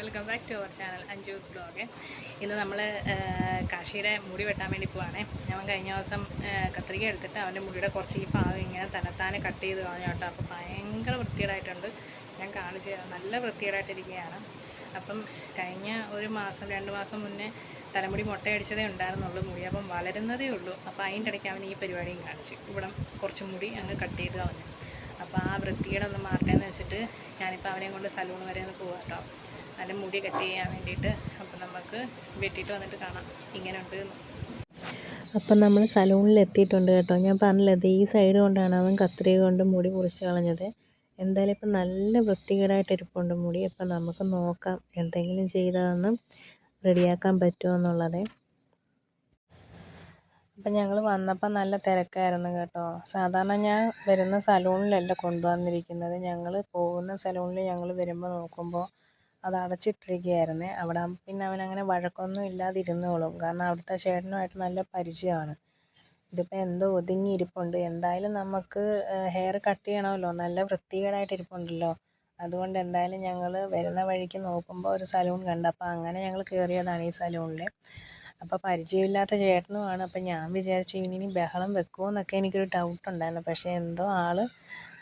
Welcome back to our channel Anju's blog ഇന്ന് നമ്മൾ കാശിയുടെ മുടി വെട്ടാൻ വേണ്ടി പോവാണേ. ഞാൻ കഴിഞ്ഞ ദിവസം കത്രിക എടുത്തിട്ട് അവന്റെ മുടിയുടെ കുറച്ച് ഈ ഭാഗം ഇങ്ങനെ തലത്താനെ കട്ട് ചെയ്ത് കളഞ്ഞു കേട്ടോ. അപ്പോൾ ഭയങ്കര വൃത്തികേടായിട്ടുണ്ട്. ഞാൻ കാണിച്ച് നല്ല വൃത്തികേടായിട്ടിരിക്കുകയാണ്. അപ്പം കഴിഞ്ഞ ഒരു മാസം രണ്ട് മാസം മുന്നേ തലമുടി മുട്ടയടിച്ചതേ ഉണ്ടായിരുന്നുള്ളൂ മുടി. അപ്പം വളരുന്നതേ ഉള്ളൂ. അപ്പോൾ അതിന്റെ ഇടയ്ക്ക് അവൻ ഈ പരിപാടിയും കാണിച്ചു. ഇവിടെ കുറച്ച് മുടി അങ്ങ് കട്ട് ചെയ്ത് കളഞ്ഞു. അപ്പോൾ ആ വൃത്തിയുടെ ഒന്ന് മാറട്ടെന്ന് വെച്ചിട്ട് ഞാനിപ്പോൾ അവനെയും കൊണ്ട് സലൂൺ വരെ ഒന്ന് പോകാം കേട്ടോ. അതിന്റെ മുടി കട്ട് ചെയ്യാൻ വേണ്ടിയിട്ട് അപ്പം നമുക്ക് വെട്ടിയിട്ട് വന്നിട്ട് കാണാം. ഇങ്ങനെ ഉണ്ട് അപ്പം നമ്മൾ സലൂണിൽ എത്തിയിട്ടുണ്ട് കേട്ടോ. ഞാൻ പറഞ്ഞില്ലത് ഈ സൈഡ് കൊണ്ടാണ് അവൻ കത്രിക കൊണ്ട് മുടി മുറിച്ച് കളഞ്ഞത്. എന്തായാലും ഇപ്പം നല്ല വൃത്തികേടായിട്ട് ഇരിപ്പുണ്ട് മുടി. അപ്പം നമുക്ക് നോക്കാം എന്തെങ്കിലും ചെയ്താന്ന് റെഡിയാക്കാൻ പറ്റുമോ എന്നുള്ളതേ. അപ്പം ഞങ്ങൾ വന്നപ്പോൾ നല്ല തിരക്കായിരുന്നു കേട്ടോ. സാധാരണ ഞാൻ വരുന്ന സലൂണിലല്ല കൊണ്ടുവന്നിരിക്കുന്നത്. ഞങ്ങൾ പോകുന്ന സലൂണിൽ ഞങ്ങൾ വരുമ്പോൾ നോക്കുമ്പോൾ അത് അടച്ചിട്ടിരിക്കുകയായിരുന്നേ അവിടെ പിന്നെ അവനങ്ങനെ വഴക്കൊന്നും ഇല്ലാതിരുന്നോളും. കാരണം അവിടുത്തെ ചേട്ടനുമായിട്ട് നല്ല പരിചയമാണ്. ഇതിപ്പോൾ എന്തോ ഒതുങ്ങി ഇരിപ്പുണ്ട് എന്തായാലും നമുക്ക് ഹെയർ കട്ട് ചെയ്യണമല്ലോ. നല്ല വൃത്തികേടായിട്ട് ഇരിപ്പുണ്ടല്ലോ. അതുകൊണ്ട് എന്തായാലും ഞങ്ങൾ വരുന്ന വഴിക്ക് നോക്കുമ്പോൾ ഒരു സലൂൺ കണ്ടു. അപ്പോൾ അങ്ങനെ ഞങ്ങൾ കയറിയതാണ് ഈ സലൂണിൽ അപ്പോൾ പരിചയമില്ലാത്ത ചേട്ടനുമാണ്. അപ്പോൾ ഞാൻ വിചാരിച്ചു ഇനി ബഹളം വെക്കുമോ എന്നൊക്കെ എനിക്കൊരു ഡൗട്ട് ഉണ്ടായിരുന്നു. പക്ഷേ എന്തോ ആൾ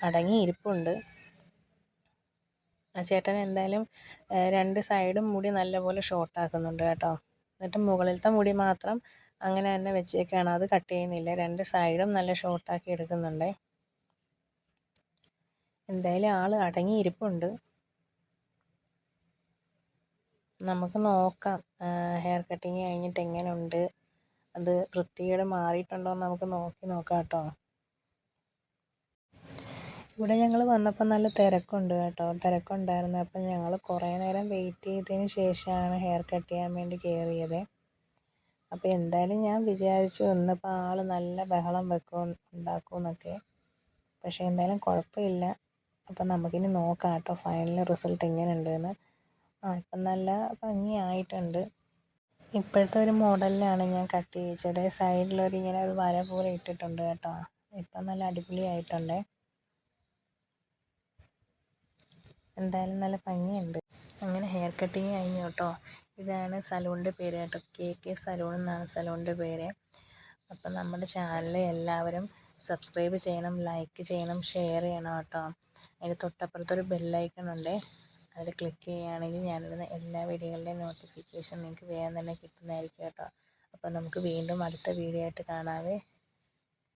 അടങ്ങി ഇരിപ്പുണ്ട് ചേട്ടൻ എന്തായാലും രണ്ട് സൈഡും മുടി നല്ലപോലെ ഷോർട്ടാക്കുന്നുണ്ട് കേട്ടോ. എന്നിട്ട് മുകളിലത്തെ മുടി മാത്രം അങ്ങനെ തന്നെ വെച്ചേക്കാണ്. അത് കട്ട് ചെയ്യുന്നില്ല. രണ്ട് സൈഡും നല്ല ഷോർട്ടാക്കി എടുക്കുന്നുണ്ട്. എന്തായാലും ആൾ അടങ്ങിയിരിപ്പുണ്ട്. നമുക്ക് നോക്കാം. ഹെയർ കട്ടിങ് കഴിഞ്ഞിട്ട് എങ്ങനെയുണ്ട് അത് വൃത്തികേട് മാറിയിട്ടുണ്ടോ എന്ന് നമുക്ക് നോക്കി നോക്കാം കേട്ടോ. ഇവിടെ ഞങ്ങൾ വന്നപ്പോൾ നല്ല തിരക്കുണ്ട് കേട്ടോ. തിരക്കുണ്ടായിരുന്നു. അപ്പം ഞങ്ങൾ കുറേ നേരം വെയിറ്റ് ചെയ്തതിന് ശേഷമാണ് ഹെയർ കട്ട് ചെയ്യാൻ വേണ്ടി കയറിയത് അപ്പോൾ എന്തായാലും ഞാൻ വിചാരിച്ചു ഇന്നിപ്പോൾ ആൾ നല്ല ബഹളം വെക്കും ഉണ്ടാക്കും എന്നൊക്കെ പക്ഷേ എന്തായാലും കുഴപ്പമില്ല. അപ്പം നമുക്കിനി നോക്കാം കേട്ടോ. ഫൈനൽ റിസൾട്ട് എങ്ങനെ എങ്ങനെയുണ്ടെന്ന്. ആ ഇപ്പം നല്ല ഭംഗിയായിട്ടുണ്ട്. ഇപ്പോഴത്തെ ഒരു മോഡലിലാണ് ഞാൻ കട്ട് ചെയ്യിച്ചത്. സൈഡിലൊരു ഇങ്ങനെ ഒരു വര പോലെ ഇട്ടിട്ടുണ്ട് കേട്ടോ. ഇപ്പം നല്ല അടിപൊളിയായിട്ടുണ്ട്. എന്തായാലും നല്ല ഭംഗിയുണ്ട്. അങ്ങനെ ഹെയർ കട്ടിങ് കഴിഞ്ഞു കേട്ടോ. ഇതാണ് സലൂണിന്റെ പേര് കേട്ടോ. കെ കെ സലൂൺ എന്നാണ് സലൂണിന്റെ പേര്. അപ്പം നമ്മുടെ ചാനൽ എല്ലാവരും സബ്സ്ക്രൈബ് ചെയ്യണം ലൈക്ക് ചെയ്യണം ഷെയർ ചെയ്യണം കേട്ടോ. അതിന് തൊട്ടപ്പുറത്തൊരു ബെല്ലൈക്കൺ ഉണ്ട്. അതിൽ ക്ലിക്ക് ചെയ്യുകയാണെങ്കിൽ ഞാനിടുന്ന എല്ലാ വീഡിയോകളുടെയും നോട്ടിഫിക്കേഷൻ നിങ്ങൾക്ക് വേഗം തന്നെ കിട്ടുന്നതായിരിക്കും കേട്ടോ. അപ്പം നമുക്ക് വീണ്ടും അടുത്ത വീഡിയോ ആയിട്ട് കാണാവേ.